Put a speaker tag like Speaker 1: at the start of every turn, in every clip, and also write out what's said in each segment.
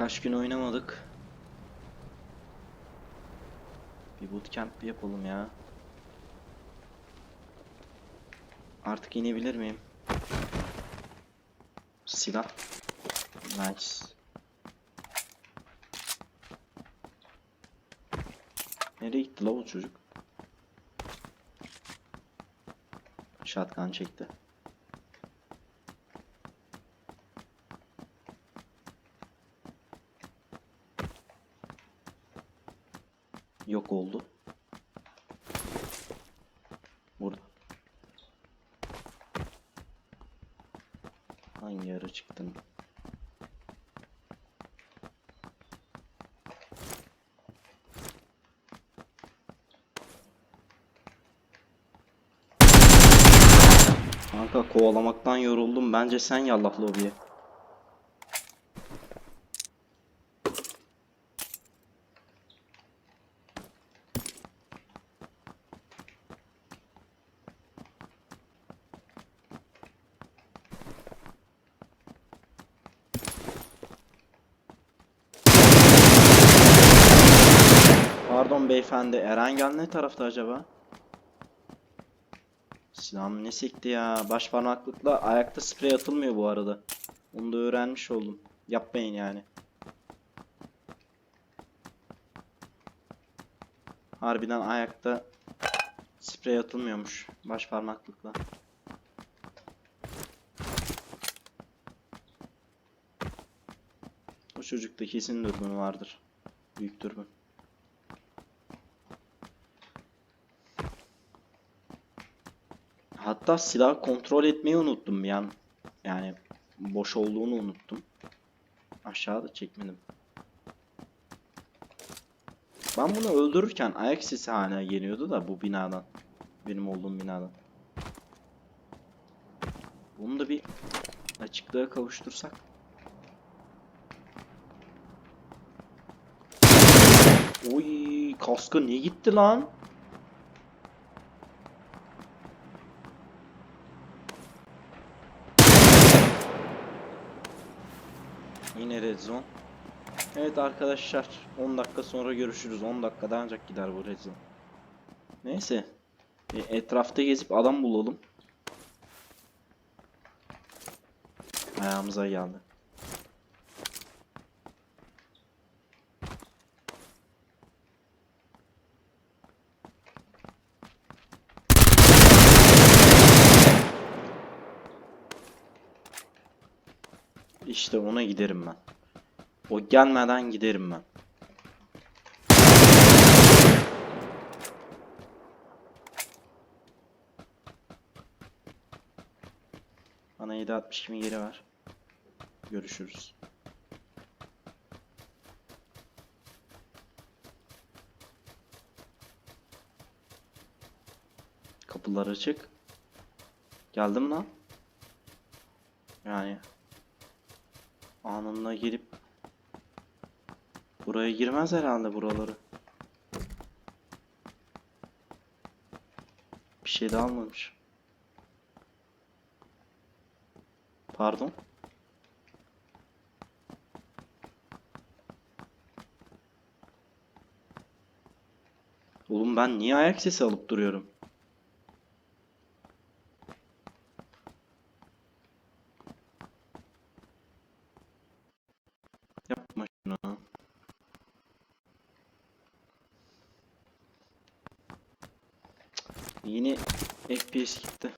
Speaker 1: Kaç gün oynamadık. Bir bootcamp yapalım ya. Artık inebilir miyim? Silah. Nice. Nereye gitti la bu çocuk? Shotgun çekti. Yok oldu. Burada. Hangi yere çıktın? Kanka kovalamaktan yoruldum. Bence sen yallah lobiye. Pardon beyefendi. Erengel ne tarafta acaba? Silahım ne sekti ya. Baş parmaklıkla ayakta sprey atılmıyor bu arada. Onu da öğrenmiş oldum. Yapmayın yani. Harbiden ayakta sprey atılmıyormuş baş parmaklıkla. O çocukta kesin dürbün vardır. Büyük dürbün. Hatta silah kontrol etmeyi unuttum an. Yani boş olduğunu unuttum. Aşağıda çekmedim. Ben bunu öldürürken ayak sesi haline geliyordu da bu binadan. Benim olduğum binadan. Bunu da bir açıklığa kavuştursak. Oy kaskı ne gitti lan? Red. Evet arkadaşlar 10 dakika sonra görüşürüz. 10 dakikada ancak gider bu red. Neyse. Bir etrafta gezip adam bulalım. Ayağımıza geldi. İşte ona giderim ben. O gelmeden giderim ben. Bana 7.62 mi geri ver. Görüşürüz. Kapılar açık. Geldim lan. Yani anında gelip buraya girmez herhalde buraları. Bir şey de almamış. Pardon. Oğlum ben niye ayak sesi alıp duruyorum? FPS gitti.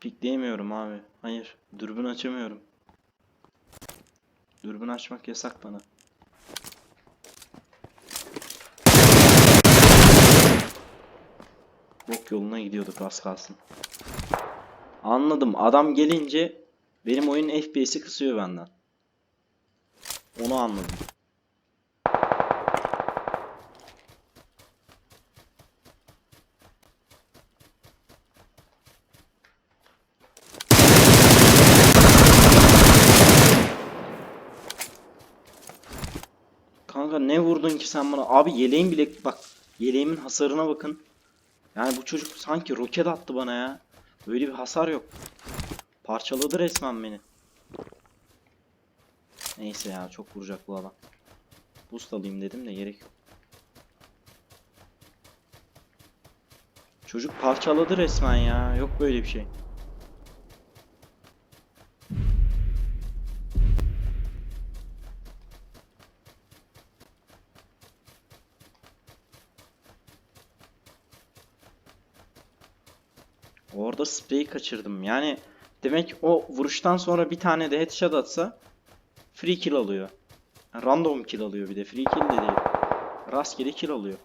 Speaker 1: Pikleyemiyorum abi. Hayır. Dürbün açamıyorum. Dürbün açmak yasak bana. Bok yoluna gidiyorduk az kalsın. Anladım. Adam gelince benim oyun FPS'i kısıyor benden. Onu anladım. Kanka ne vurdun ki sen bana? Abi yeleğim bile bak. Yeleğimin hasarına bakın. Yani bu çocuk sanki roket attı bana ya. Böyle bir hasar yok. Parçaladı resmen beni. Neyse ya çok vuracak bu adam. Boost alayım dedim de gerek yok. Çocuk parçaladı resmen ya. Yok böyle bir şey. Orada spreyi kaçırdım. Yani demek o vuruştan sonra bir tane de headshot atsa free kill alıyor. Yani random kill alıyor bir de. Free kill de değil. Rastgele kill alıyor.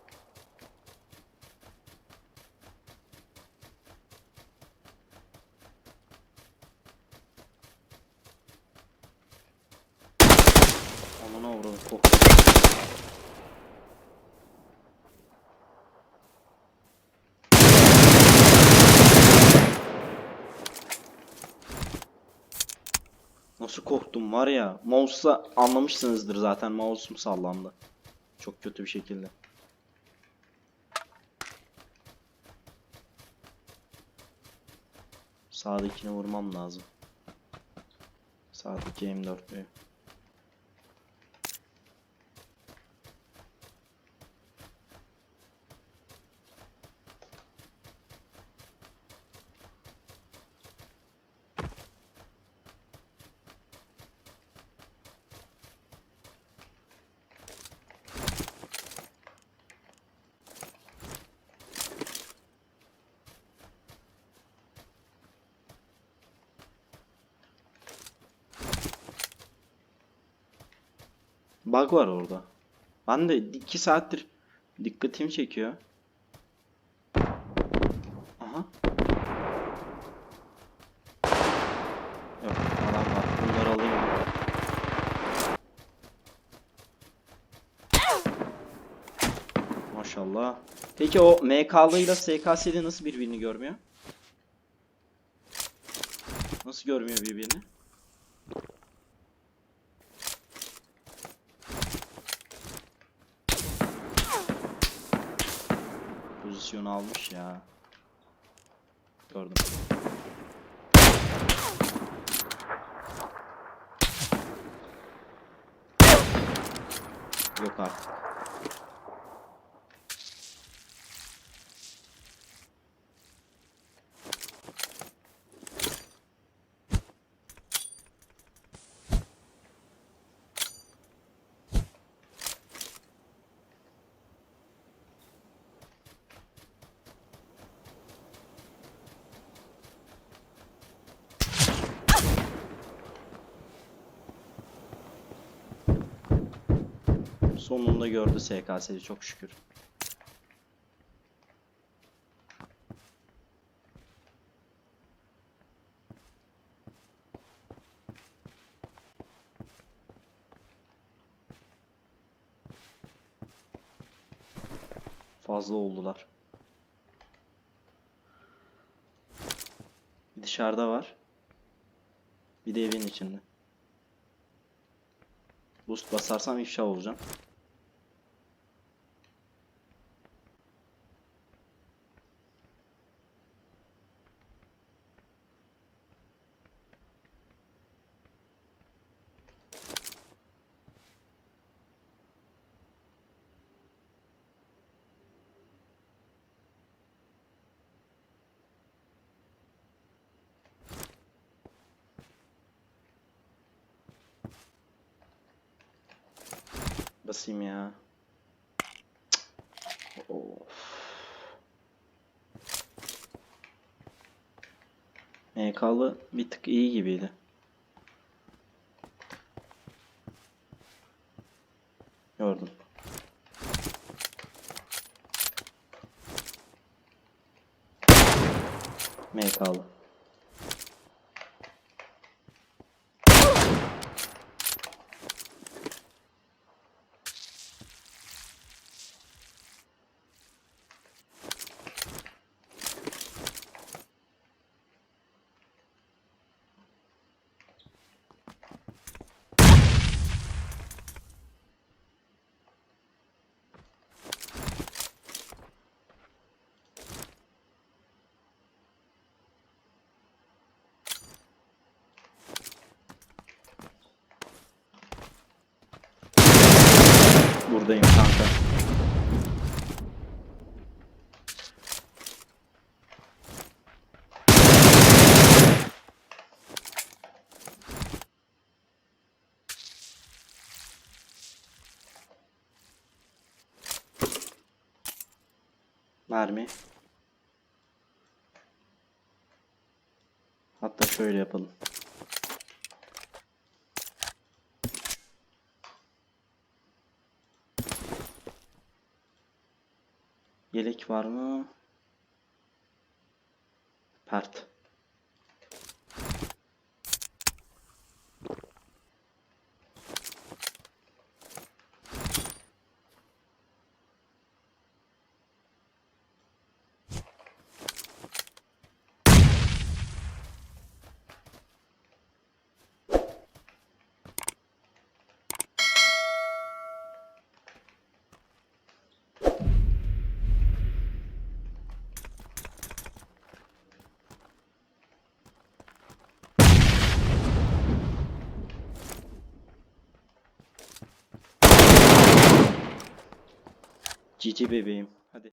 Speaker 1: Nasıl korktum var ya. Mouse'la anlamışsınızdır zaten. Mouse'um sallandı. Çok kötü bir şekilde. Sağdakini vurmam lazım. Sağdaki M4'lüyü. Bug var orada. Ben de 2 saattir dikkatimi çekiyor. Aha. Yok adam var. Bunları alayım. Maşallah. Peki o MK'lı ile SKS'li nasıl birbirini görmüyor? Nasıl görmüyor birbirini? Pozisyon almış ya. Gördüm. Yok artık. Sonunda gördü SKS'yi çok şükür. Fazla oldular. Bir dışarıda var. Bir de evin içinde. Boost basarsam ifşa olacağım. Basayım ya. Of. MK'lı bir tık iyi gibiydi. Buradayım kanka. Mermi. Hatta şöyle yapalım. Yelek var mı? Pert. Cici bebeğim. Hadi.